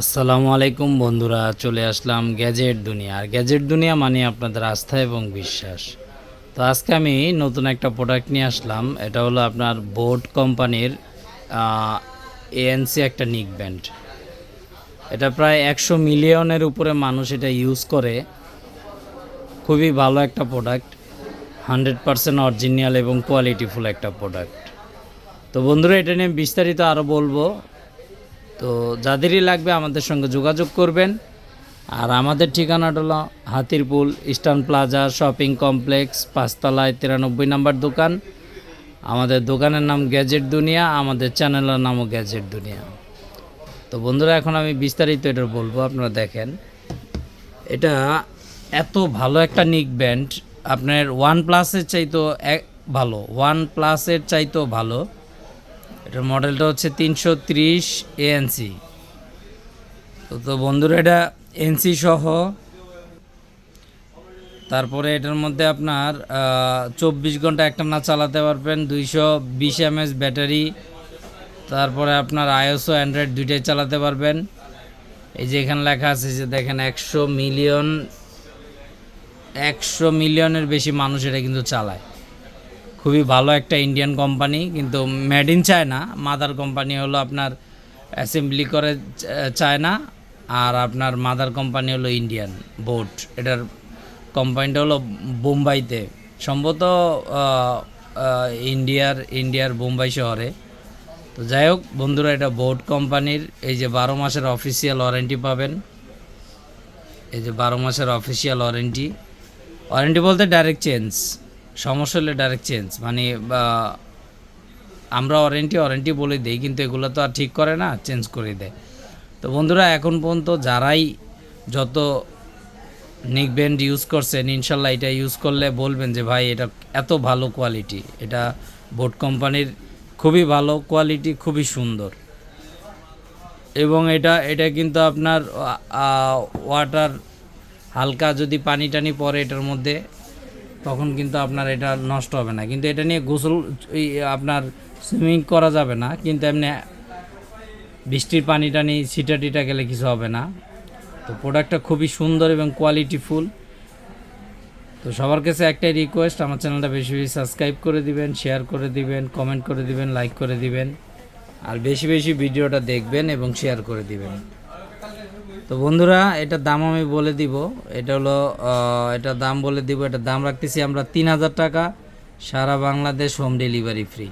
আসসালামু আলাইকুম বন্ধুরা, চলে আসলাম গ্যাজেট দুনিয়া। আর গ্যাজেট দুনিয়া মানে আপনাদের আস্থা এবং বিশ্বাস। তো আজকে আমি নতুন একটা প্রোডাক্ট নিয়ে আসলাম, এটা হলো আপনার বোট কোম্পানির এএনসি একটা নিক ব্যান্ড এটা প্রায় একশো মিলিয়নের উপরে মানুষ এটা ইউজ করে। খুবই ভালো একটা প্রোডাক্ট হান্ড্রেড পারসেন্ট অরিজিনাল এবং কোয়ালিটিফুল একটা প্রোডাক্ট তো বন্ধুরা, এটা নিয়ে বিস্তারিত আরও বলব। তো যাদেরই লাগবে আমাদের সঙ্গে যোগাযোগ করবেন। আর আমাদের ঠিকানাটা হলো Hatirpool, Eastern Plaza, shopping complex, পাঁচতলায় তিরানব্বই নাম্বার দোকান। আমাদের দোকানের নাম গ্যাজেট দুনিয়া, আমাদের চ্যানেলের নামও গ্যাজেট দুনিয়া। তো বন্ধুরা, এখন আমি বিস্তারিত এটা বলব, আপনারা দেখেন। এটা এত ভালো একটা নিক ব্যান্ড, আপনার ওয়ান প্লাসের চাইতো ভালো, ওয়ান প্লাসের চাইতো ভালো। এটার মডেলটা হচ্ছে তিনশো ত্রিশ এএনসি তো তো বন্ধুরা, এটা এনসি সহ। তারপরে এটার মধ্যে আপনার চব্বিশ ঘণ্টা একটা না চালাতে পারবেন, দুইশো বিশ এমএস ব্যাটারি। তারপরে আপনার আইএসও অ্যান্ড্রয়েড দুইটাই চালাতে পারবেন। এই যে এখানে লেখা আছে যে দেখেন একশো মিলিয়ন, একশো মিলিয়নের বেশি মানুষ এটা কিন্তু চালায়। খুবই ভালো একটা ইন্ডিয়ান কোম্পানি কিন্তু made in China mother company হলো আপনার অ্যাসেম্বলি করে চায়না আর আপনার মাদার কোম্পানি হলো ইন্ডিয়ান বোট এটার কোম্পানিটা হলো বোম্বাইতে সম্ভবত ইন্ডিয়ার ইন্ডিয়ার বোম্বাই শহরে। তো যাই হোক, বন্ধুরা, এটা বোট কোম্পানির এই যে বারো মাসের অফিসিয়াল ওয়ারেন্টি পাবেন। এই যে বারো মাসের অফিসিয়াল ওয়ারেন্টি ওয়ারেন্টি বলতে ডাইরেক্ট চেঞ্জ সমস্যা হলে ডাইরেক্ট চেঞ্জ মানে আমরা ওয়ারেন্টি ওয়ারেন্টি বলে দিই, কিন্তু এগুলো তো আর ঠিক করে না চেঞ্জ করে দেয়। তো বন্ধুরা, এখন পর্যন্ত যারাই যত নিক ব্যান্ড ইউজ করছেন, ইনশাল্লাহ এটা ইউজ করলে বলবেন যে, ভাই, এটা এত ভালো কোয়ালিটি এটা বোট কোম্পানির খুবই ভালো কোয়ালিটি খুবই সুন্দর। এবং এটা এটা কিন্তু আপনার ওয়াটার হালকা যদি পানি টানি পরে এটার মধ্যে তখন কিন্তু আপনার এটা নষ্ট হবে না। কিন্তু এটা নিয়ে গোসল আপনার সুইমিং করা যাবে না, কিন্তু এমনি বৃষ্টির পানি টানি ছিটা টিটা গেলে কিছু হবে না। তো প্রোডাক্টটা খুবই সুন্দর এবং কোয়ালিটিফুল তো সবার কাছে একটাই রিকোয়েস্ট আমার চ্যানেলটা বেশি বেশি সাবস্ক্রাইব করে দিবেন শেয়ার করে দিবেন কমেন্ট করে দিবেন লাইক করে দিবেন, আর বেশি বেশি ভিডিওটা দেখবেন এবং শেয়ার করে দিবেন। তো বন্ধুরা এটার দাম আমি বলে দিব। এটা হলো এটার দাম বলে দিব এটার দাম রাখতেছি আমরা তিন হাজার টাকা। সারা বাংলাদেশ হোম ডেলিভারি ফ্রি।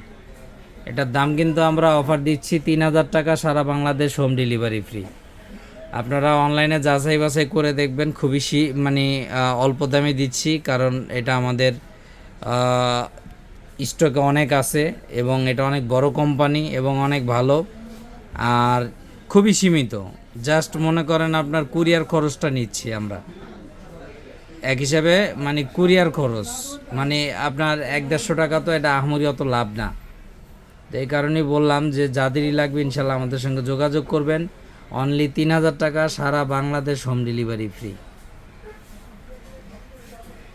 এটার দাম কিন্তু আমরা অফার দিচ্ছি তিন হাজার টাকা, সারা বাংলাদেশ হোম ডেলিভারি ফ্রি। আপনারা অনলাইনে যাচাই বাছাই করে দেখবেন, খুবই মানে অল্প দামে দিচ্ছি, কারণ এটা আমাদের স্টকে অনেক আছে এবং এটা অনেক বড় কোম্পানি এবং অনেক ভালো। আর খুবই সীমিত। জাস্ট মনে করেন আপনার কুরিয়ার খরচটা নিচ্ছি আমরা। এক হিসাবে মানে কুরিয়ার খরচ মানে আপনার এক দেড়শো টাকা তো এটা আহমরি অত লাভ না। তো এই কারণেই বললাম যে, যাদেরই লাগবে ইনশাল্লাহ আমাদের সঙ্গে যোগাযোগ করবেন। অনলি তিন হাজার টাকা সারা বাংলাদেশ হোম ডেলিভারি ফ্রি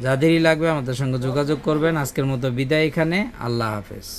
যাদেরই লাগবে আমাদের সঙ্গে যোগাযোগ করবেন। আজকের মতো বিদায় এখানে। আল্লাহ হাফেজ।